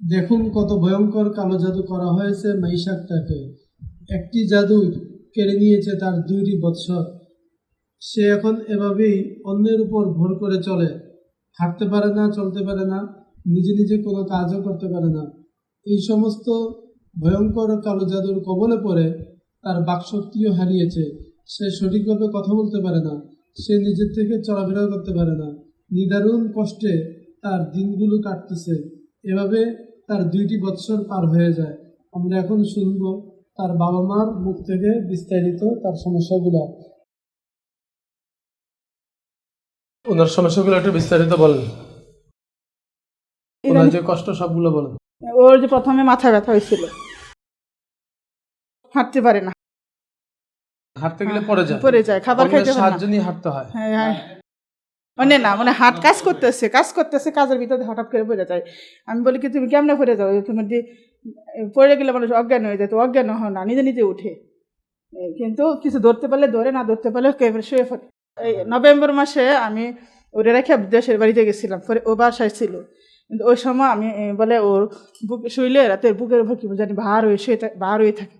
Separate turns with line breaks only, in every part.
দেখুন কত ভয়ঙ্কর কালো জাদু করা হয়েছে মাইশাকটাকে একটি জাদু কেড়ে নিয়েছে তার দুইটি বৎসর। সে এখন এভাবেই অন্যের উপর ভর করে চলে। হাঁটতে পারে না, চলতে পারে না, নিজে নিজে কোনো কাজও করতে পারে না। এই সমস্ত ভয়ঙ্কর কালো জাদুর কবলে পড়ে তার বাকশক্তিও হারিয়েছে। সে সঠিকভাবে কথা বলতে পারে না, সে নিজের থেকে চলাফেরা করতে পারে না। নিদারুণ কষ্টে তার দিনগুলো কাটতেছে। এভাবে তার দুইটি বৎসর পার হয়ে যায়। আমরা এখন শুনব তার বাবা মার মুখ থেকে বিস্তারিত তার সমস্যাগুলো। ওনার সমস্যাগুলো একটু বিস্তারিত বলেন। ওনার যে কষ্ট সবগুলো বলেন।
ওর যে প্রথমে মাথা ব্যথা হয়েছিল। হাঁটতে পারে না।
হাঁটতে গেলে পড়ে যায়।
পড়ে যায় খাবার খাইতে পারে
সাহায্য
না।
নিয়ে হাঁটতে হয়।
হ্যাঁ হ্যাঁ। মানে না মানে হাত কাজ করতেছে কাজ করতেছে কাজের ভিতরে হঠাৎ করে পড়ে যায়। আমি বলি কি তুমি কেমনে পড়ে যাও? তুমি যে পড়ে গেলে মানুষ অজ্ঞান হয়ে যায় তো অজ্ঞান হয় না নিজে নিজে উঠে। কিন্তু কিছু ধরতে পারলে ধরে না ধরতে পারলে কেবল শুয়ে পড়ে। এই নভেম্বর মাসে আমি ওরে রেখে দেশের বাড়িতে গেছিলাম পরে ও বাসায় ছিল। কিন্তু ওই সময় আমি বলে ওর বুক শুইলে রাতে বুকের উপর কি জানি ভার হয়ে শুয়ে ভার হয়ে থাকে।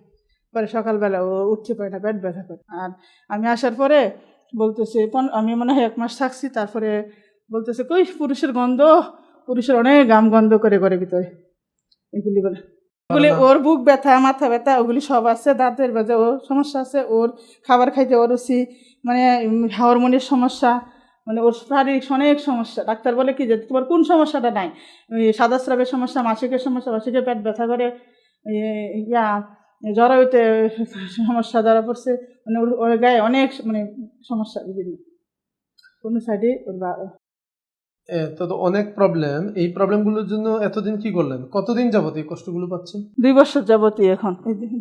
পরে সকালবেলা ও উঠতে পারে না পেট ব্যথা করে। আর আমি আসার পরে বলতেছে আমি মনে হয় এক মাস থাকছি তারপরে বলতেছে কই পুরুষের গন্ধ? পুরুষের অনেক গাম গন্ধ করে করে ভিতরে। এগুলি বলে। ওগুলি ওর বুক ব্যথা মাথা ব্যথা ওগুলি সব আছে দাঁতের বাজে ওর সমস্যা আছে ওর খাবার খাইতে ওর রুচি মানে হরমোনের সমস্যা মানে ওর শারীরিক অনেক সমস্যা। ডাক্তার বলে কি যে তোমার কোন সমস্যাটা নাই? সাদা স্রাবের সমস্যা মাসিকের সমস্যা মাসিকের পেট ব্যথা করে এ- ইয়া জরায়ুতে সমস্যা ধরা পড়ছে। মানে ওর গায়ে অনেক মানে সমস্যা বিভিন্ন। কোনো সাইডে ওর
তো অনেক প্রবলেম এই প্রবলেমগুলোর জন্য এতদিন কি করলেন? কতদিন যাবত এই কষ্টগুলো পাচ্ছেন?
দুই বছর যাবতীয় এখন।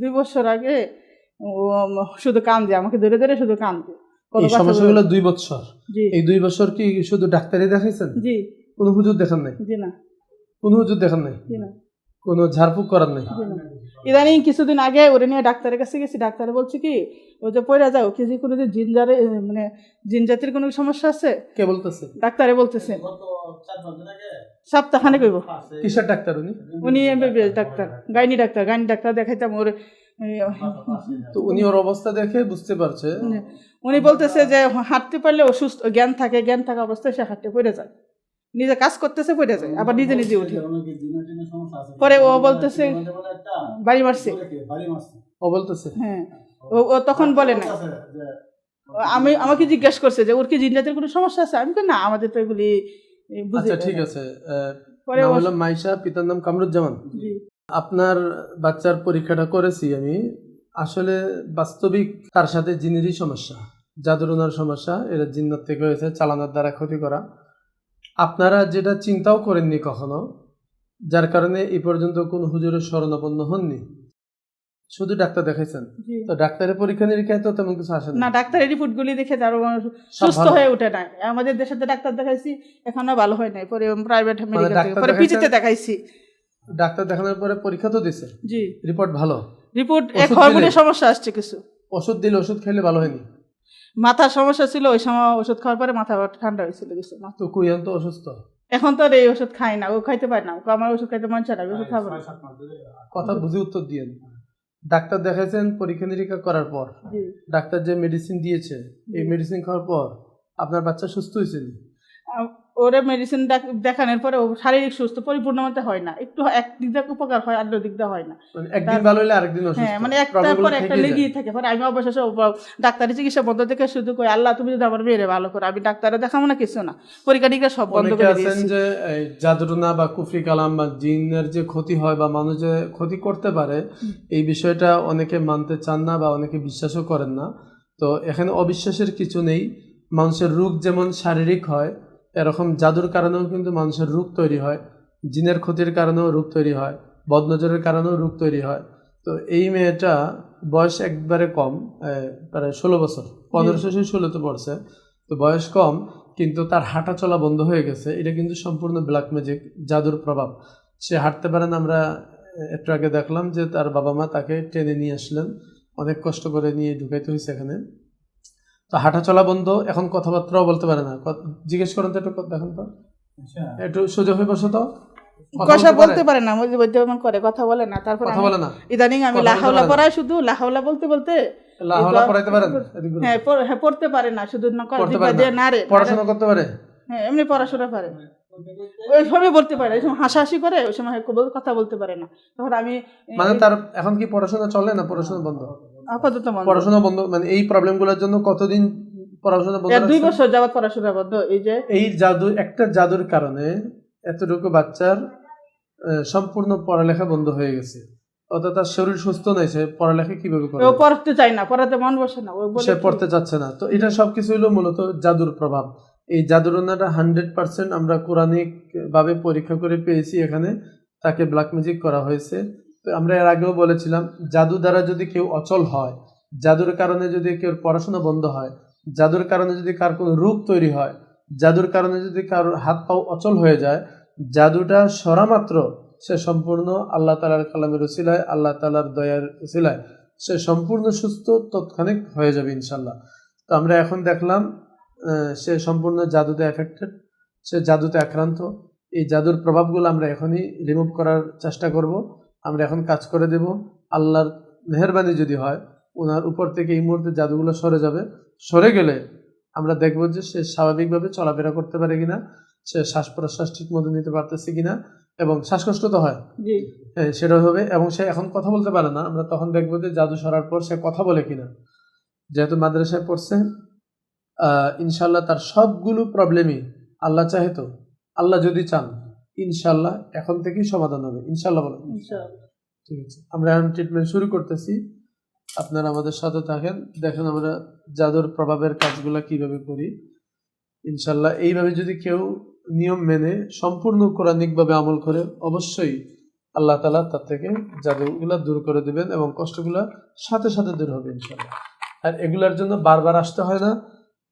দুই বছর আগে শুধু কান দিয়ে আমাকে ধরে ধরে শুধু কান দিয়ে।
এই সমস্যাগুলো দুই বছর। এই দুই বছর কি শুধু ডাক্তারই দেখাইছেন?
জি।
কোনো হুজুর দেখান নাই?
জি না।
কোনো হুজুর দেখান নাই?
জি না।
কোনো ঝাড়ফুঁক করার নাই?
জি না। ইদানিং কিছুদিন আগে ওরে নিয়ে ডাক্তারের কাছে গেছি ডাক্তার বলছে কি ও যে পড়ে যাও কি যে কোনো যে জিনজারে মানে জিন জাতির কোনো সমস্যা আছে?
কে বলতেছে?
ডাক্তারে বলতেছে। সপ্তাহখানে কইব
কিসের ডাক্তার উনি?
উনি MBBS doctor gynae doctor gynae doctor দেখাইতাম ওর
তো উনি ওর অবস্থা দেখে বুঝতে পারছে।
উনি বলতেছে যে হাঁটতে পারলে ও সুস্থ জ্ঞান থাকে জ্ঞান থাকা অবস্থায় সে হাঁটতে পড়ে যায়। নিজে কাজ করতেছে পড়ে যায় আবার নিজে নিজে উঠে। পরে ও বলতেছে বাড়ি মারছে।
ও বলতেছে?
হ্যাঁ ও তখন বলে না আমি আমাকে জিজ্ঞেস করছে যে ওর কি জিন জাতির কোনো সমস্যা আছে? আমি না আমাদের তো এগুলি
আচ্ছা ঠিক আছে
পরে
হলো মাইশা পিতার নাম কামরুজ্জামান। আপনার বাচ্চার পরীক্ষাটা করেছি আমি। আসলে বাস্তবিক তার সাথে জিনেরই সমস্যা জাদুরনার সমস্যা এরা জিন্নার থেকে হয়েছে চালানোর দ্বারা ক্ষতি করা। আপনারা যেটা চিন্তাও করেননি কখনো যার কারণে এই পর্যন্ত কোন হুজুরের শরণাপন্ন হননি? শুধু ডাক্তার দেখাইছেন? তো ডাক্তারের পরীক্ষা নিরীক্ষায় তো তেমন কিছু আসেন
না ডাক্তারের রিপোর্টগুলি দেখে তারও
সব
সুস্থ হয়ে ওঠে না আমাদের দেশে তো ডাক্তার দেখাইছি এখনও ভালো হয় নাই। পরে প্রাইভেট মেডিকেল থেকে পরে পিজিতে দেখাইছি।
ডাক্তার দেখানোর পরে পরীক্ষা তো দিছে?
জি।
রিপোর্ট ভালো?
রিপোর্ট এক হরমোনের? সমস্যা আসছে কিছু।
ওষুধ দিলে ওষুধ খেলে ভালো হয়নি?
মাথার সমস্যা ছিল ওই সময় ওষুধ খাওয়ার পরে মাথা ঠান্ডা হয়েছিল কিছু। না
তো তো অসুস্থ?
এখন তো আর এই ওষুধ খাই না ও খাইতে পারে না ও আমার ওষুধ খাইতে মন চায় না ওষুধ খাব না।
কথা বুঝে উত্তর দিয়ে ডাক্তার দেখাইছেন পরীক্ষা নিরীক্ষা করার পর। ডাক্তার যে মেডিসিন দিয়েছে এই মেডিসিন খাওয়ার পর আপনার বাচ্চা সুস্থ হয়েছে নি?
আম- ওরে মেডিসিন দেখানোর পরে ও শারীরিক সুস্থ পরিপূর্ণ মতে হয় না। একটু এক দিক দিয়ে উপকার হয় আর দিক দিয়ে হয় না।
মানে একদিন ভালো হলে আরেকদিন অসুস্থ।
হ্যাঁ মানে একটা
Problem গুলো
পর একটা লেগেই থাকে। পরে আমি অবশেষে ও- ডাক্তারি চিকিৎসা বন্ধ থেকে শুধু কই আল্লাহ তুমি যদি আমার মেয়েরে ভালো করো আমি ডাক্তারে দেখাবো না কিছু না। পরীক্ষা নিরীক্ষা সব বন্ধ করে দিয়েছি।
যে জাদুটনা বা কুফরি কালাম বা জিনের যে ক্ষতি হয় বা মানুষ যে ক্ষতি করতে পারে এই বিষয়টা অনেকে মানতে চান না বা অনেকে বিশ্বাসও করেন না। তো এখানে অবিশ্বাসের কিছু নেই। মানুষের রোগ যেমন শারীরিক হয় এরকম জাদুর কারণেও কিন্তু মানুষের রোগ তৈরি হয় জিনের ক্ষতির কারণেও রোগ তৈরি হয় বদনজরের কারণেও রোগ তৈরি হয়। তো এই মেয়েটা বয়স একবারে কম প্রায় ষোলো বছর পনেরো শেষে ষোলোতে পড়ছে। তো বয়স কম কিন্তু তার হাঁটা চলা বন্ধ হয়ে গেছে। এটা কিন্তু সম্পূর্ণ ব্ল্যাক ম্যাজিক জাদুর প্রভাব। সে হাঁটতে পারে না আমরা একটু আগে দেখলাম যে তার বাবা মা তাকে টেনে নিয়ে আসলেন। অনেক কষ্ট করে নিয়ে ঢুকাইতে হয়েছে এখানে। তো হাঁটা চলা বন্ধ এখন কথাবার্তাও বলতে পারে না। জিজ্ঞেস করেন তো একটু দেখেন তো। একটু সোজা হয়ে বসো তো।
কথা
বলতে
পারে। না মধ্যে মধ্যে এমন করে কথা বলে না। তারপর
কথা বলে না।
ইদানিং আমি লাহাওলা পড়াই শুধু লাহাওলা বলতে বলতে
লাহাওলা পড়াইতে পারেন
হ্যাঁ হ্যাঁ পড়তে পারে না শুধু না করে দিয়ে
না?
না রে
পড়াশোনা করতে পারে।
হ্যাঁ এমনি পড়াশোনা পারে ওই সময় বলতে পারে ওই সময় হাসাহাসি করে ওই সময় কথা বলতে পারে না। তখন আমি
মানে তার এখন কি পড়াশোনা চলে না পড়াশোনা বন্ধ?
আপাতত
পড়াশোনা বন্ধ মানে এই প্রবলেমগুলোর জন্য কতদিন পড়াশোনা বন্ধ
দুই বছর যাবত পড়াশোনা বন্ধ এই যে
এই জাদু একটা জাদুর কারণে এতটুকু বাচ্চার সম্পূর্ণ পড়ালেখা বন্ধ হয়ে গেছে। অর্থাৎ তার শরীর সুস্থ নাই সে পড়ালেখা কীভাবে করবে?
ও পড়তে চায় না পড়াতে মন বসে না
সে পড়তে চাচ্ছে না। তো এটা সবকিছু হলো মূলত জাদুর প্রভাব। এই জাদুরনাটা হান্ড্রেড পার্সেন্ট আমরা কোরআনিক ভাবে পরীক্ষা করে পেয়েছি এখানে তাকে ব্ল্যাক ম্যাজিক করা হয়েছে। আমরা এর আগেও বলেছিলাম, জাদু দ্বারা যদি কেউ অচল হয়, জাদুর কারণে যদি কেউ পড়াশোনা বন্ধ হয়, জাদুর কারণে যদি কার কোনো রোগ তৈরি হয়, জাদুর কারণে যদি কারোর হাত পাও অচল হয়ে যায়, জাদুটা সরা মাত্র সে সম্পূর্ণ আল্লাহ তালার কালামের উসিলায় আল্লাহ তালার দয়ার উসিলায় সে সম্পূর্ণ সুস্থ তৎক্ষণিক হয়ে যাবে ইনশাল্লাহ তো আমরা এখন দেখলাম সে সম্পূর্ণ জাদুতে এফেক্টেড সে জাদুতে আক্রান্ত। এই জাদুর প্রভাবগুলো আমরা এখনই রিমুভ করার চেষ্টা করব। আমরা এখন কাজ করে দেব। আল্লাহর মেহরবানি যদি হয় ওনার উপর থেকে এই মুহূর্তে জাদুগুলো সরে যাবে। সরে গেলে আমরা দেখব যে সে স্বাভাবিকভাবে চলাফেরা করতে পারে কিনা সে শ্বাস প্রশ্বাস ঠিক মতো নিতে পারতেছে কিনা এবং শ্বাসকষ্ট তো হয়। হ্যাঁ সেটা হবে এবং সে এখন কথা বলতে পারে না। আমরা তখন দেখব যে জাদু সরার পর সে কথা বলে কিনা। যেহেতু মাদ্রাসায় পড়ছে ইনশাল্লাহ তার সবগুলো প্রবলেমই আল্লাহ চাহে তো। আল্লাহ যদি চান ইনশাল্লাহ এখন থেকেই সমাধান হবে। ইনশাল্লাহ বলেন ঠিক আছে। আমরা এখন ট্রিটমেন্ট শুরু করতেছি। আপনারা আমাদের সাথে থাকেন। দেখেন আমরা জাদুর প্রভাবের কাজগুলো কীভাবে করি। ইনশাল্লাহ এইভাবে যদি কেউ নিয়ম মেনে সম্পূর্ণ কোরআনিকভাবে আমল করে অবশ্যই আল্লাহ তালা তার থেকে জাদুগুলা দূর করে দেবেন এবং কষ্টগুলা সাথে সাথে দূর হবে ইনশাল্লাহ। আর এগুলার জন্য বারবার আসতে হয় না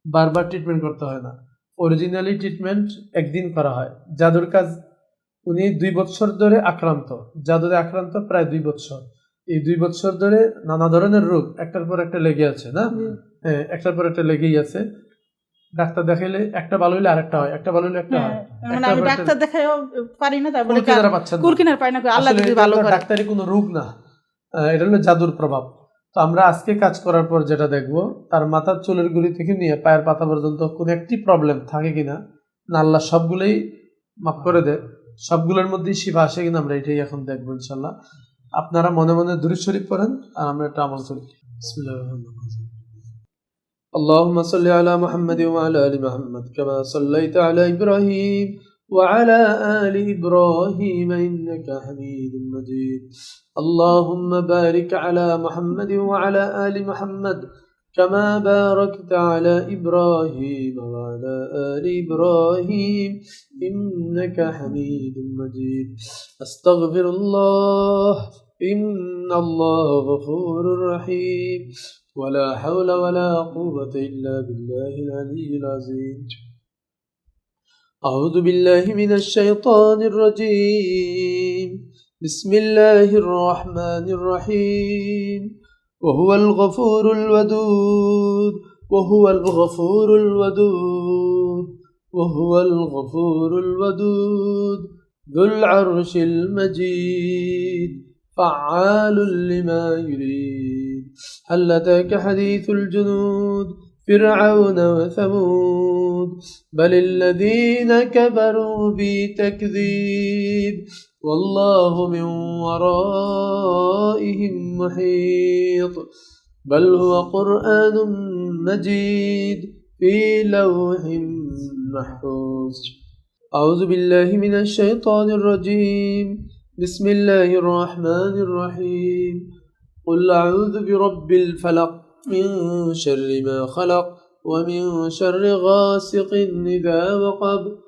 বারবার ট্রিটমেন্ট করতে হয় না। অরিজিনালি ট্রিটমেন্ট একদিন করা হয়। জাদুর কাজ উনি দুই বছর ধরে আক্রান্ত। জাদুরে আক্রান্ত প্রায় দুই বছর এই দুই বছর ধরে নানা ধরনের রোগ একটার পর একটা লেগে আছে না? হ্যাঁ একটার পর একটা লেগেই আছে। ডাক্তার দেখাইলে একটা ভালো হলে আরেকটা হয় একটা ভালো হলে একটা
হ্যাঁ,
হয়
মানে আমি ডাক্তার দেখাইও পারি না তারপরে
কোনো যারা পাচ্ছেন
কুরকিনার পাই না আল্লাহ যদি ভালো করে।
ডাক্তারি কোনো রোগ না। এটা হলো জাদুর প্রভাব। তো আমরা আজকে কাজ করার পর যেটা দেখব তার মাথার চুলের গুলি থেকে নিয়ে পায়ের পাতা পর্যন্ত কোনো একটি প্রবলেম থাকে কিনা না আল্লাহ সবগুলোই মাফ করে দেয়। সবগুলোর মধ্যেই শিফা আসে কিনা আমরা এটাই এখন দেখবো ইনশাল্লাহ আপনারা মনে মনে দুরুদ শরীফ পড়েন আর আমরা একটা আমল করি বিসমিল্লাহির রহমানির রহিম। اللهم صل على محمد وعلى ال محمد كما صليت على ابراهيم وعلى ال ابراهيم انك حميد مجيد اللهم بارك على محمد وعلى ال محمد كما باركت على إبراهيم وعلى آل إبراهيم إنك حميد مجيد. أستغفر الله إن الله غفور رحيم. ولا حول ولا قوة إلا بالله العلي العظيم. أعوذ بالله من الشيطان الرجيم. بسم الله الرحمن الرحيم. وهو الغفور الودود وهو الغفور الودود وهو الغفور الودود. ذو العرش المجيد فعال لما يريد. هل أتاك حديث الجنود فرعون وثمود؟ بل الذين كفروا بتكذيب والله من ورائهم محيط. بل هو قرآن مجيد في لوح محفوظ. أعوذ بالله من الشيطان الرجيم. بسم الله الرحمن الرحيم. قل أعوذ برب الفلق. من شر ما خلق ومن شر غاسق إذا وقب.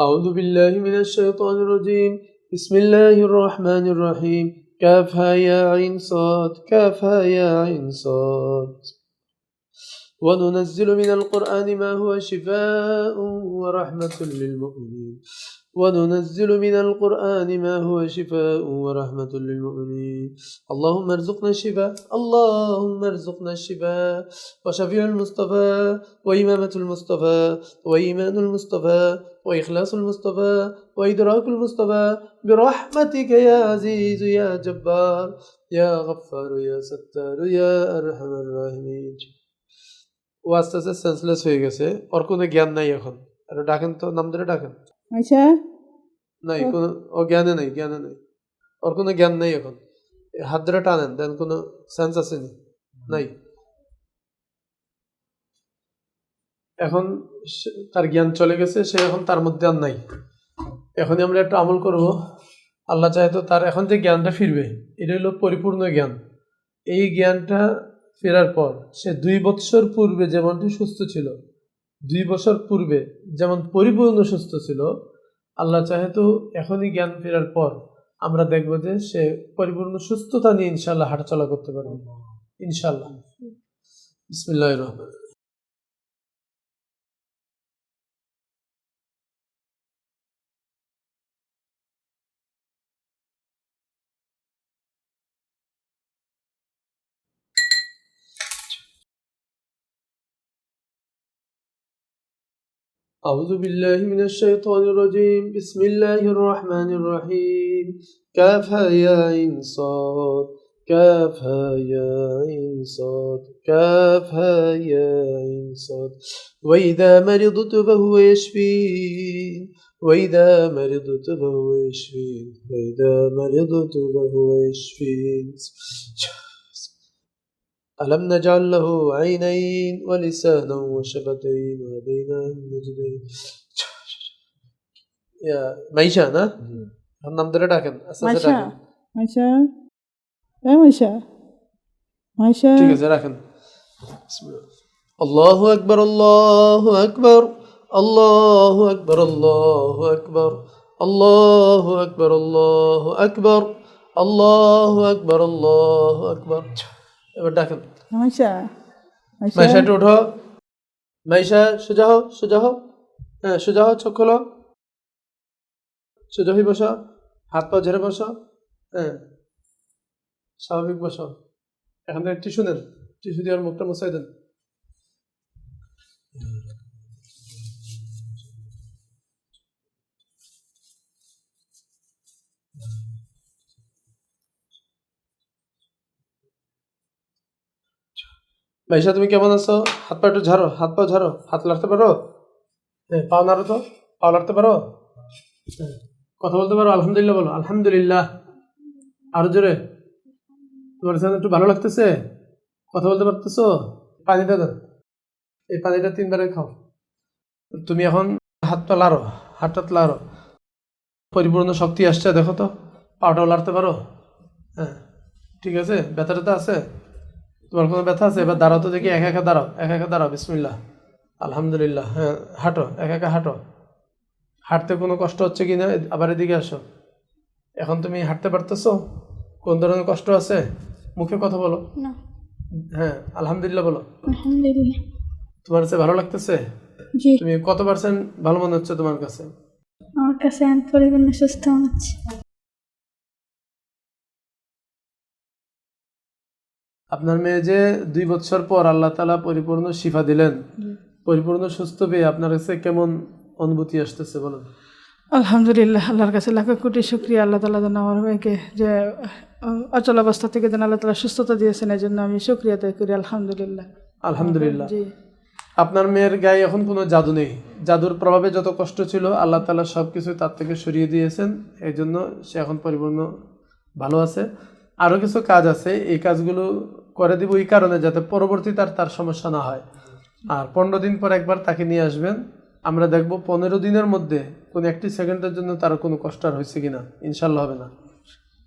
أعوذ بالله من الشيطان الرجيم. بسم الله الرحمن الرحيم. كافها يا عين صاد كافها يا عين صاد. وننزل من القرآن ما هو شفاء ورحمة للمؤمنين. وننزل من القرآن ما هو شفاء ورحمة للمؤمنين اللهم ارزقنا الشفاء اللهم ارزقنا الشفاء وشفيع المصطفى وإمامة المصطفى وإيمان المصطفى وإخلاص المصطفى وإدراك المصطفى برحمتك يا عزيز يا جبار يا غفار يا ستار يا أرحم الراحمين ও আস্তে আস্তে সেন্সলেস হয়ে গেছে ওর কোনো জ্ঞান নাই এখন আর ডাকেন তো নাম ধরে ডাকেন
আচ্ছা?
নাই কোনো ও জ্ঞানে নাই জ্ঞানে নাই। ওর কোনো জ্ঞান নাই এখন। হাত ধরে টানেন দেন কোনো সেন্স আসেনি নাই। এখন তার জ্ঞান চলে গেছে সে এখন তার মধ্যে আর নাই। এখনই আমরা একটা আমল করব। আল্লাহ চাহে তো তার এখন যে জ্ঞানটা ফিরবে এটা হলো পরিপূর্ণ জ্ঞান। এই জ্ঞানটা ফেরার পর সে দুই বৎসর পূর্বে যেমনটি সুস্থ ছিল দুই বছর পূর্বে যেমন পরিপূর্ণ সুস্থ ছিল আল্লাহ চাহেতু এখনই জ্ঞান ফেরার পর আমরা দেখব যে সে পরিপূর্ণ সুস্থতা নিয়ে ইনশাল্লাহ হাঁটাচলা করতে পারবে। ইনশাল্লাহ বিসমিল্লাহ রহমান أعوذ بالله من الشيطان الرجيم. بسم الله الرحمن الرحيم. كافها يا عين صاد. كافها يا عين صاد. كافها يا عين صاد. وإذا مرضت فهو يشفين. وإذا مرضت فهو يشفين. وإذا مرضت فهو يشفين. ألم نجعل له عينين ولسانا وشفتين وهديناه النجدين يا মাইশা না ওর নাম ধরে ডাকেন আস্তে আস্তে
মাইশা
ডাকেন
মাইশা এ মাইশা মাইশা
ঠিক আছে রাখেন আল্লাহু আকবার আল্লাহু আকবার আল্লাহু আকবার আল্লাহু আকবার আল্লাহু আকবার আল্লাহু আকবার আল্লাহু আকবার আল্লাহু আকবার এবার ডাকেন
মাইশা মাইশা।
একটু উঠো। মাইশা সোজা হও সোজা হও। হ্যাঁ সোজা হও চোখ খোলো। সোজা হয়ে বসো। হাত পা ঝেড়ে বসো। হ্যাঁ স্বাভাবিক বসো। এখন থেকে টিস্যু নেন টিস্যু দিয়ে আর মুখটা মশাই দেন। মাইশা, তুমি কেমন আছো? হাত পা একটু ঝাড়ো, হাত পা ঝাড়ো, হাত লাড়তে পারো? হ্যাঁ পাও নাড়ো তো পাও লাড়তে পারো? হ্যাঁ। কথা বলতে পারো, আলহামদুলিল্লাহ বলো, আলহামদুলিল্লাহ। আরও জোরে। তোমার সাথে একটু ভালো লাগতেছে? কথা বলতে পারতেছো? পানিটা দেন এই পানিটা তিনবারে খাও। তুমি এখন হাত পা লাড়ো, হাত টাত লাড়ো। পরিপূর্ণ শক্তি আসছে, দেখো তো পাওটাও লাড়তে পারো। হ্যাঁ ঠিক আছে? ব্যথা ট্যাথা আছে? তোমার কোনো ব্যথা আছে? এবার দাঁড়াও তো দেখি একা একা দাঁড়াও একা একা দাঁড়াও বিসমিল্লাহ। আলহামদুলিল্লাহ হ্যাঁ হাঁটো একা একা হাঁটো। হাঁটতে কোনো কষ্ট হচ্ছে কি না? আবার এদিকে আসো। এখন তুমি হাঁটতে পারতেছো? কোন ধরনের কষ্ট আছে? মুখে কথা বলো। হ্যাঁ আলহামদুলিল্লাহ বলো।
আলহামদুলিল্লাহ।
তোমার কাছে ভালো লাগতেছে?
জি।
তুমি কত পার্সেন্ট ভালো মনে হচ্ছে তোমার কাছে?
আমার কাছে সুস্থ মনে হচ্ছে।
আপনার মেয়ে যে দুই বছর পর আল্লাহ তালা পরিপূর্ণ শিফা দিলেন পরিপূর্ণ সুস্থ পেয়ে আপনার কাছে কেমন অনুভূতি আসতেছে বলেন?
আলহামদুলিল্লাহ আল্লাহর কাছে লাখো কোটি শুক্রিয়া আল্লাহ তালা যেন আমার মেয়েকে যে অচল অবস্থা থেকে যেন আল্লাহ তালা সুস্থতা দিয়েছেন এই জন্য আমি শুক্রিয়া আদায় করি আলহামদুলিল্লাহ।
আলহামদুলিল্লাহ।
জি।
আপনার মেয়ের গায়ে এখন কোনো জাদু নেই। জাদুর প্রভাবে যত কষ্ট ছিল আল্লাহ তালা সব কিছু তার থেকে সরিয়ে দিয়েছেন এই জন্য সে এখন পরিপূর্ণ ভালো আছে। আরও কিছু কাজ আছে, এই কাজগুলো করে দিব এই কারণে যাতে পরবর্তী তার তার সমস্যা না হয়। আর পনেরো দিন পর একবার তাকে নিয়ে আসবেন। আমরা দেখব পনেরো দিনের মধ্যে কোনো একটি সেকেন্ডের জন্য তার কোনো কষ্ট আর হয়েছে কিনা। ইনশাল্লাহ হবে না।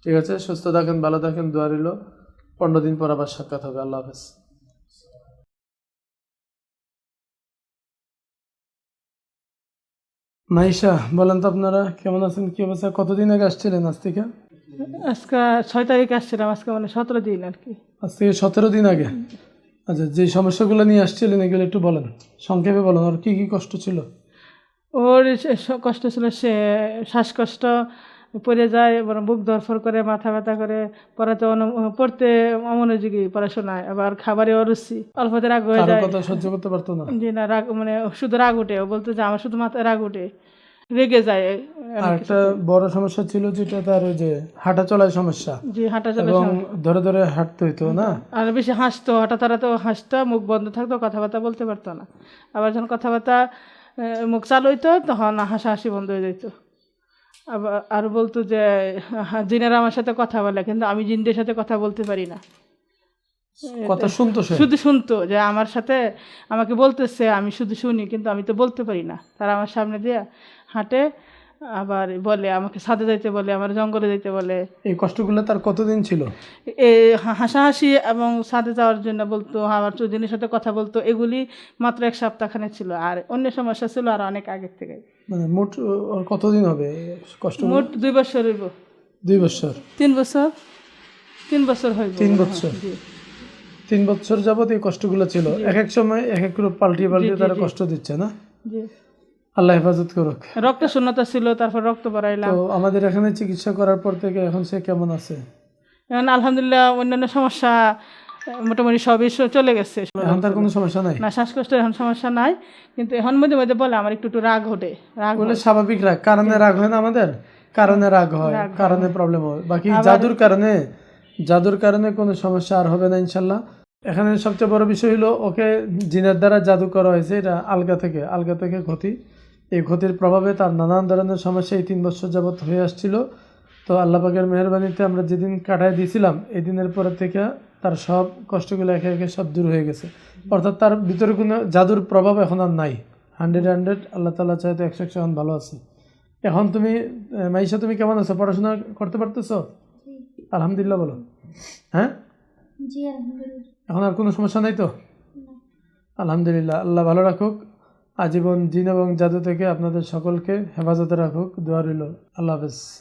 ঠিক আছে, সুস্থ থাকেন, ভালো থাকেন, দোয়া রইল। পনেরো দিন পর আবার সাক্ষাৎ হবে। আল্লাহ হাফেজ। মাইশা, বলেন তো আপনারা, কেমন আছেন? কি অবস্থা? কতদিন আগে আসছিলেন আজ থেকে?
আজকে ছয় তারিখে আসছিলাম আজকে মানে সতেরো দিন আর কি।
আজ থেকে সতেরো দিন আগে? আচ্ছা যে সমস্যাগুলো নিয়ে আসছিলেন এগুলো একটু বলেন। সংক্ষেপে বলেন আর কি কি কষ্ট ছিল?
ওর কষ্ট ছিল সে শ্বাসকষ্ট পড়ে যায় বুক ধরফর করে মাথা ব্যথা করে পড়াতে পড়তে অমনোযোগী পড়াশোনায় আবার খাবারে অরুচি অল্পতে রাগ হয়ে যায়।
কথা সহ্য করতে পারতো না?
জি না রাগ মানে শুধু রাগ উঠে ও বলতো যে আমার শুধু মাথায় রাগ উঠে। রেগে যায়
আর একটা বড় সমস্যা ছিল যেটা তার ওই যে হাঁটা চলায় সমস্যা।
যে হাঁটা চলে
এবং ধরে ধরে হাঁটতে হইতো না?
আর বেশি হাসতো হঠাৎ হঠাৎ ও হাসতো মুখ বন্ধ থাকতো কথাবার্তা বলতে পারতো না। আবার যখন কথাবার্তা মুখ চালু হইতো তখন হাসাহাসি বন্ধ হয়ে যেত আবার আর বলতো যে জিনেরা আমার সাথে কথা বলে কিন্তু আমি জিনদের সাথে কথা বলতে পারি না।
কথা শুনতো
শুধু শুনতো যে আমার সাথে আমাকে বলতেছে আমি শুধু শুনি কিন্তু আমি তো বলতে পারি না। তারা আমার সামনে দিয়ে হাঁটে আবার বলে আমাকে ছাদে যাইতে বলে আমার জঙ্গলে যাইতে বলে।
এই কষ্টগুলো তার কতদিন ছিল?
এ হাসাহাসি এবং ছাদে যাওয়ার জন্য বলতো আমার চৌধুরীর সাথে কথা বলতো এগুলি মাত্র এক সপ্তাহখানে ছিল। আর অন্য সমস্যা ছিল আর অনেক আগের থেকে।
মানে মোট কতদিন হবে কষ্ট?
মোট দুই বছর হইব।
দুই বছর?
তিন বছর? তিন বছর হইব।
তিন বছর? তিন বছর যাবত এই কষ্টগুলো ছিল। এক এক সময় এক এক রূপ পাল্টিয়ে পাল্টিয়ে তারা কষ্ট দিচ্ছে না?
জি।
আল্লাহ হেফাজত করুক।
রক্ত শূন্যতা ছিল তারপর রক্ত বাড়াইলাম।
তো আমাদের এখানে চিকিৎসা করার পর থেকে এখন সে কেমন আছে?
এখন আলহামদুলিল্লাহ অন্যান্য সমস্যা মোটামুটি সবই চলে গেছে।
এখন তার কোনো সমস্যা নাই?
না শ্বাসকষ্টের এখন সমস্যা নাই। কিন্তু এখন মধ্যে মধ্যে বলে আমার একটু একটু রাগ ওঠে রাগ
বলে স্বাভাবিক রাগ। কারণে রাগ হয় না আমাদের? কারণে রাগ হয় কারণে প্রবলেম হয়। বাকি জাদুর কারণে জাদুর কারণে কোনো সমস্যা আর হবে না ইনশাল্লাহ। এখানে সবচেয়ে বড় বিষয় হলো ওকে জিনের দ্বারা জাদু করা হয়েছে এটা আলগা থেকে আলগা থেকে ক্ষতি। এই ক্ষতির প্রভাবে তার নানান ধরনের সমস্যা এই তিন বছর যাবৎ হয়ে আসছিল। তো আল্লাহ পাকের মেহরবানিতে আমরা যেদিন কাটায় দিয়েছিলাম এই দিনের পরে থেকে তার সব কষ্টগুলো একে একে সব দূর হয়ে গেছে। অর্থাৎ তার ভিতরে কোনো জাদুর প্রভাব এখন আর নাই। হান্ড্রেড হান্ড্রেড আল্লাহ তালা চাইতে একশো একশো এখন ভালো আছে। এখন তুমি মাইশা তুমি কেমন আছো? পড়াশোনা করতে পারতেছো? আলহামদুলিল্লাহ বলো। হ্যাঁ? এখন আর কোনো সমস্যা নাই তো? আলহামদুলিল্লাহ আল্লাহ ভালো রাখুক। আজীবন দিন এবং জাদু থেকে আপনাদের সকলকে হেফাজতে রাখুক দোয়া রইল। আল্লাহ হাফেজ।